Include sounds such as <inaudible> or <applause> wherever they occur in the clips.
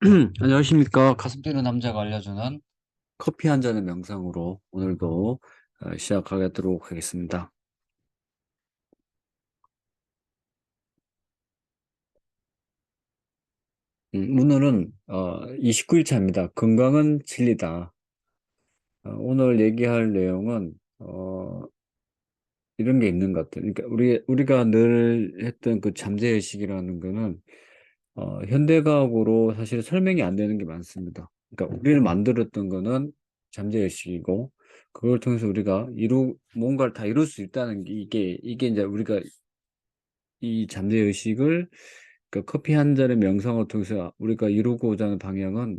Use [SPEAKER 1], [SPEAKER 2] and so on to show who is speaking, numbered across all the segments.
[SPEAKER 1] <clears throat> 안녕하십니까. 가슴 뛰는 남자가 알려주는 커피 한 잔의 명상으로 오늘도 어, 시작하도록 하겠습니다. 음, 오늘은 어, 29일차입니다. 건강은 진리다. 어, 오늘 얘기할 내용은 어, 이런 게 있는 것 같아요. 그러니까 우리 우리가 늘 했던 그 잠재의식이라는 거는 어, 현대과학으로 사실 설명이 안 되는 게 많습니다. 그러니까 우리를 만들었던 거는 잠재의식이고 그걸 통해서 우리가 이루 뭔가를 다 이룰 수 있다는 게 이게 이게 이제 우리가 이 잠재의식을 그러니까 커피 한 잔의 명상을 통해서 우리가 이루고자 하는 방향은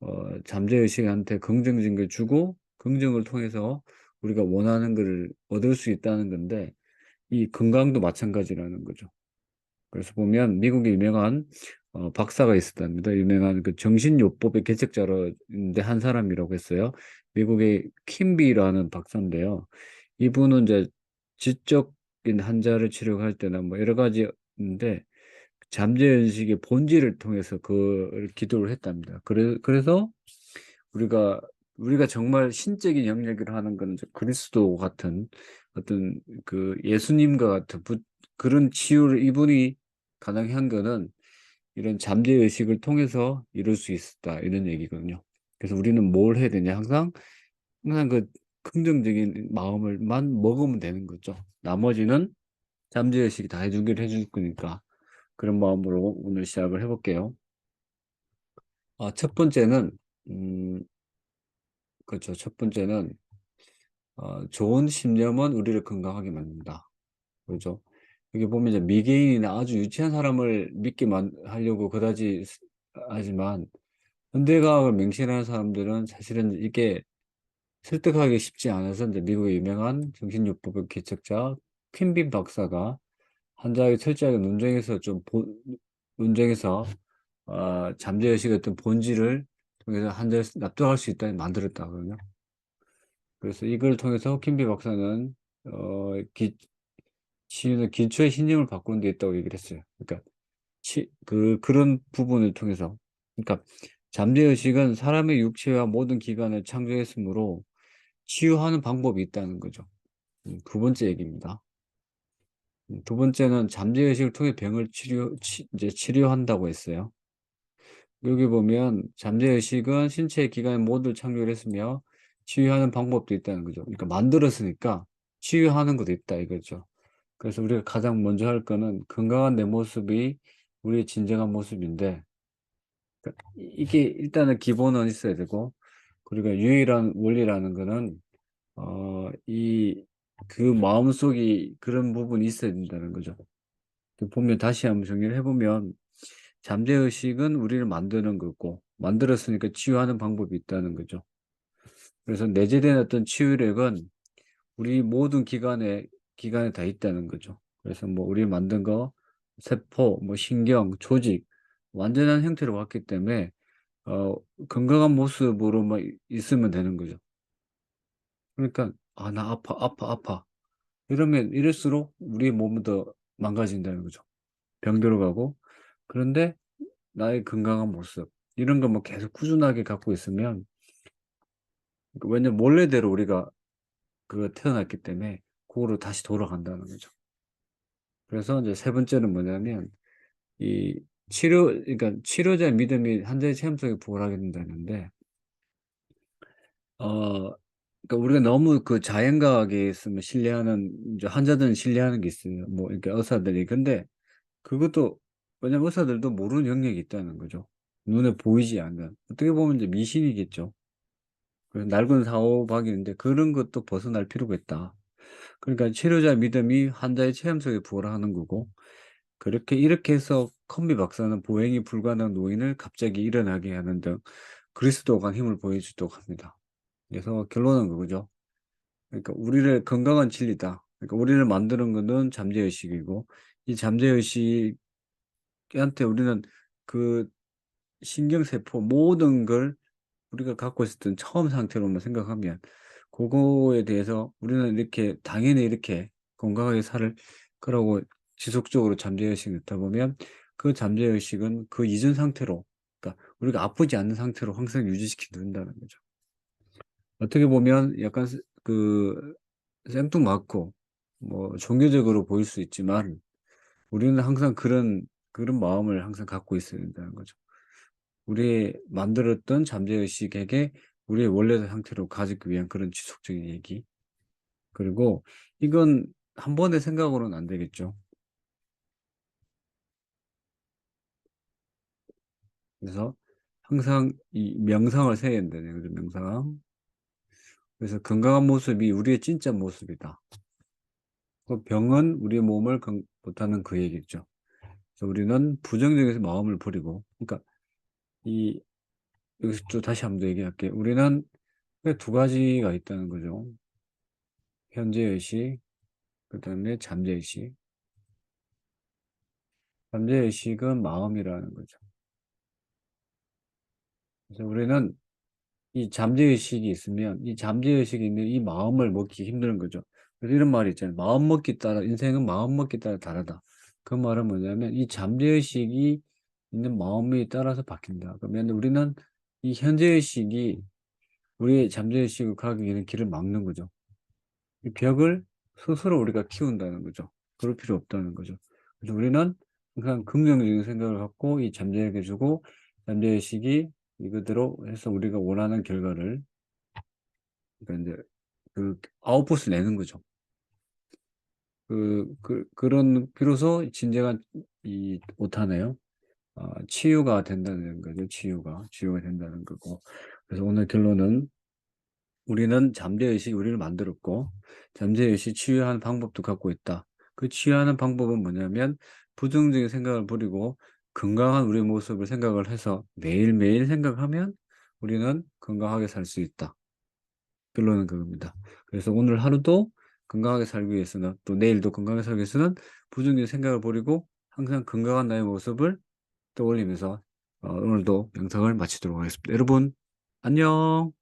[SPEAKER 1] 어, 잠재의식한테 긍정적인 걸 주고 긍정을 통해서 우리가 원하는 걸 얻을 수 있다는 건데 이 건강도 마찬가지라는 거죠. 그래서 보면 미국의 유명한 어, 박사가 있었답니다. 유명한 그 정신요법의 개척자로인데 한 사람이라고 했어요. 미국의 킴비라는 박사인데요. 이분은 이제 지적인 환자를 치료할 때나 뭐 여러 가지인데 잠재의식의 본질을 통해서 그 기도를 했답니다. 그래, 그래서 우리가 우리가 정말 신적인 영역을 하는 건 그리스도 같은 어떤 그 예수님과 같은 부, 그런 치유를 이분이 거는 이런 잠재 의식을 통해서 이룰 수 있었다 이런 얘기거든요. 그래서 우리는 뭘 해야 되냐 항상 항상 그 긍정적인 마음을만 먹으면 되는 거죠. 나머지는 잠재 의식이 다 해주기를 해줄 거니까 그런 마음으로 오늘 시작을 해볼게요. 아, 첫 번째는 음, 그렇죠. 첫 번째는 어, 좋은 신념은 우리를 건강하게 만든다. 그렇죠. 여기 보면 이제 미개인이나 아주 유치한 사람을 믿게 만, 하려고 그다지 하지만 현대과학을 맹신하는 사람들은 사실은 이게 설득하기 쉽지 않아서 이제 미국의 유명한 정신요법의 개척자 퀸빈 박사가 환자에게 철저하게 논쟁해서 좀 본, 논쟁해서 어, 잠재의식 어떤 본질을 통해서 환자를 납득할 수 있다니 만들었다거든요. 그래서 이걸 통해서 킴비 박사는 어, 기, 치유는 기초의 신념을 바꾸는 데 있다고 얘기를 했어요. 그러니까 치, 그 그런 부분을 통해서 그러니까 잠재의식은 사람의 육체와 모든 기관을 창조했으므로 치유하는 방법이 있다는 거죠. 음, 두 번째 얘기입니다. 음, 두 번째는 잠재의식을 통해 병을 치료, 치, 이제 치료한다고 했어요. 여기 보면 잠재의식은 신체의 기관의 모두를 창조했으며 치유하는 방법도 있다는 거죠. 그러니까 만들었으니까 치유하는 것도 있다 이거죠. 그래서 우리가 가장 먼저 할 거는 건강한 내 모습이 우리의 진정한 모습인데 그러니까 이게 일단은 기본은 있어야 되고 그리고 유일한 원리라는 거는 어, 이 그 마음속이 그런 부분이 있어야 된다는 거죠. 보면 다시 한번 정리를 해보면 잠재의식은 우리를 만드는 거고 만들었으니까 치유하는 방법이 있다는 거죠. 그래서 내재된 어떤 치유력은 우리 모든 기관에 기관에 다 있다는 거죠. 그래서 뭐 우리 만든 거 세포, 뭐 신경, 조직 완전한 형태로 왔기 때문에 어, 건강한 모습으로만 있으면 되는 거죠. 그러니까 아 나 아파 아파 아파 이러면 이럴수록 우리 몸은 더 망가진다는 거죠. 병들어 가고 그런데 나의 건강한 모습 이런 거 뭐 계속 꾸준하게 갖고 있으면 왜냐면 원래대로 우리가 그 태어났기 때문에 그거로 다시 돌아간다는 거죠. 그래서 이제 세 번째는 뭐냐면 이 치료 그러니까 치료자의 믿음이 환자의 체험 속에 부활하게 된다는데 어 그러니까 우리가 너무 그 자연과학에 있으면 신뢰하는 이제 환자들은 신뢰하는 게 있어요. 뭐 이렇게 의사들이 근데 그것도 왜냐면 의사들도 모르는 영역이 있다는 거죠. 눈에 보이지 않는 어떻게 보면 이제 미신이겠죠. 그래서 낡은 사고박이인데 그런 것도 벗어날 필요가 있다. 그러니까 치료자 믿음이 환자의 체험 속에 부활하는 거고 그렇게 이렇게 해서 컴비 박사는 보행이 불가능한 노인을 갑자기 일어나게 하는 등 그리스도가 힘을 보여주도록 합니다. 그래서 결론은 그거죠. 그러니까 우리를 건강한 진리다. 그러니까 우리를 만드는 것은 잠재의식이고 이 잠재의식한테 우리는 그 신경세포 모든 걸 우리가 갖고 있었던 처음 상태로만 생각하면 그거에 대해서 우리는 이렇게 당연히 이렇게 건강하게 살 거라고 지속적으로 잠재의식을 넣다 보면 그 잠재의식은 그 이전 상태로 그러니까 우리가 아프지 않는 상태로 항상 유지시켜둔다는 거죠. 어떻게 보면 약간 스- 그 생뚱맞고 뭐 종교적으로 보일 수 있지만 우리는 항상 그런 그런 마음을 항상 갖고 있어야 된다는 거죠. 우리 만들었던 잠재의식에게 우리의 원래 상태로 가지기 위한 그런 지속적인 얘기. 그리고 이건 한 번의 생각으로는 안 되겠죠. 그래서 항상 이 명상을 세야 된다는 거죠. 명상. 그래서 건강한 모습이 우리의 진짜 모습이다. 그 병은 우리의 몸을 건- 못하는 그 얘기죠. 그래서 우리는 부정적인 마음을 버리고, 그러니까 이 여기서 또 다시 한번더 얘기할게요. 우리는 두 가지가 있다는 거죠. 현재의식, 그 다음에 잠재의식. 잠재의식은 마음이라는 거죠. 그래서 우리는 이 잠재의식이 있으면 이 잠재의식이 있는 이 마음을 먹기 힘든 거죠. 그래서 이런 말이 있잖아요. 마음 먹기 따라, 인생은 마음 먹기 따라 다르다. 그 말은 뭐냐면 이 잠재의식이 있는 마음에 따라서 바뀐다. 그러면 우리는 이 현재의식이 우리의 잠재의식을 가기 위한 길을 막는 거죠. 이 벽을 스스로 우리가 키운다는 거죠. 그럴 필요 없다는 거죠. 그래서 우리는 항상 긍정적인 생각을 갖고 이 잠재에게 주고 잠재의식이 이거대로 해서 우리가 원하는 결과를 그러니까 이제 그 아웃풋을 내는 거죠. 그, 그 그런 비로소 진정한 이 오타네요. 어, 치유가 된다는 거죠. 치유가 치유가 된다는 거고. 그래서 오늘 결론은 우리는 잠재의식 우리를 만들었고 잠재의식 치유하는 방법도 갖고 있다. 그 치유하는 방법은 뭐냐면 부정적인 생각을 버리고 건강한 우리 모습을 생각을 해서 매일매일 생각하면 우리는 건강하게 살 수 있다. 결론은 그겁니다. 그래서 오늘 하루도 건강하게 살기 위해서는 또 내일도 건강하게 살기 위해서는 부정적인 생각을 버리고 항상 건강한 나의 모습을 떠올리면서 어, 오늘도 영상을 마치도록 하겠습니다. 여러분 안녕